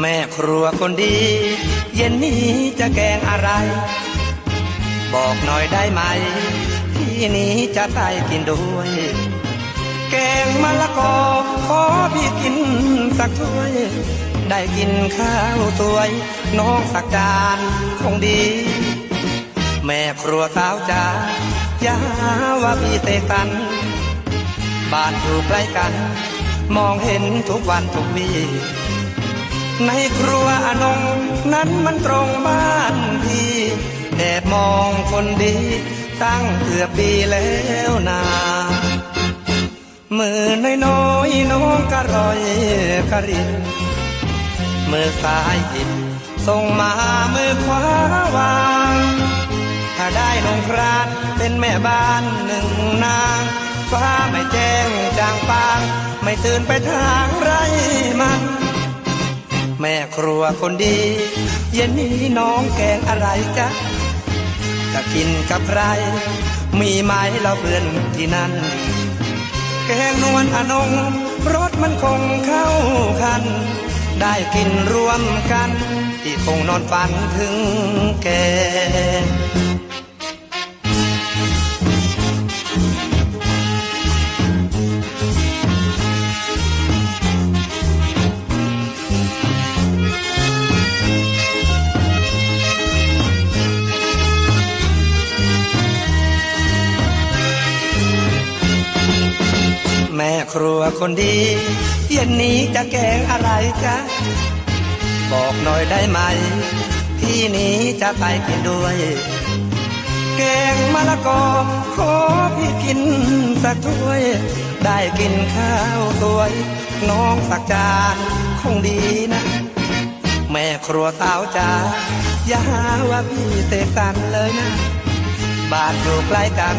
แม่ครัวคนดี เย็นนี้จะแกงอะไร บอกหน่อยได้ไหม ที่นี้จะใต้กินด้วย แกงมะละกอขอพี่กินสักถ้วย ได้กินข้าวสวย น้องสักจานคงดี แม่ครัวสาวจ๋าอย่าว่าพี่เตะตัน บ้านอยู่ใกล้กัน มองเห็นทุกวันทุกวี ในครัวอนงนั้นมันตรงบ้านพี่แอบมองคนดี ตั้งเกือบปีแล้วนามือน้อยๆน้องกระรอยกระรินมือซ้ายหยิบส่งมามือขวาวางถ้าได้นงครานเป็นแม่บ้านหนึ่งนางฟ้าไม่แจ้งจางปาง ไม่ตื่นไปทางไรมัน แม่ครัวคนดี เย็นนี้น้องแกงอะไรจ๊ะจะกินกับใคร มีไหมเราเพื่อนที่นั่น แกงนวลอนงรสมันคงเข้าคัน ได้กินรวมกัน ที่คงนอนฝันถึงแก แม่ครัวคนดี เย็นนี้จะแกงอะไรจ๊ะ บอกหน่อยได้ไหม พี่นี้จะไปกินด้วย แกงมะละกอขอพี่กินสักถ้วย ได้กินข้าวสวย น้องสักจานคงดีนะ แม่ครัวสาวจ๋าอย่าหาว่าพี่เสกสรรเลยนะ บ้านอยู่ใกล้กัน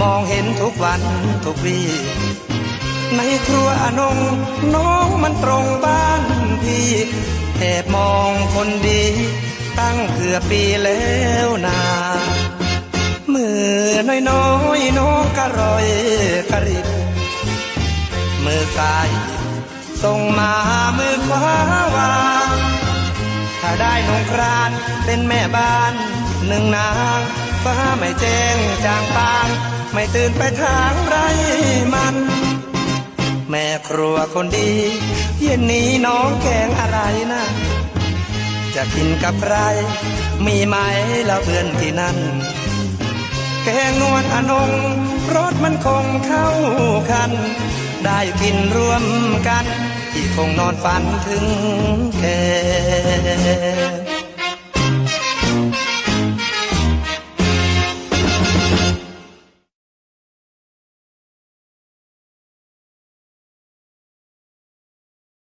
มองเห็นทุกวันทุกวีในครัวอนงน้องมันตรงบ้านพี่แอบมองคนดี ตั้งเกือบปีแล้วนามือน้อยน้อยน้องกระรอยกระริบมือซ้ายส่งมามือขวาวางถ้าได้นงครานเป็นแม่บ้าน หนึ่งนางฟ้าไม่แจ้งจางปาง ไม่ตื่นไปทางไรมัน แม่ครัวคนดี เย็นนี้น้องแกงอะไรนะ จะกินกับใคร มีไหมละเพื่อนที่นั่น แกงนวลอนงรสมันคงเข้าคัน ได้กินรวมกัน ที่คงนอนฝันถึงแก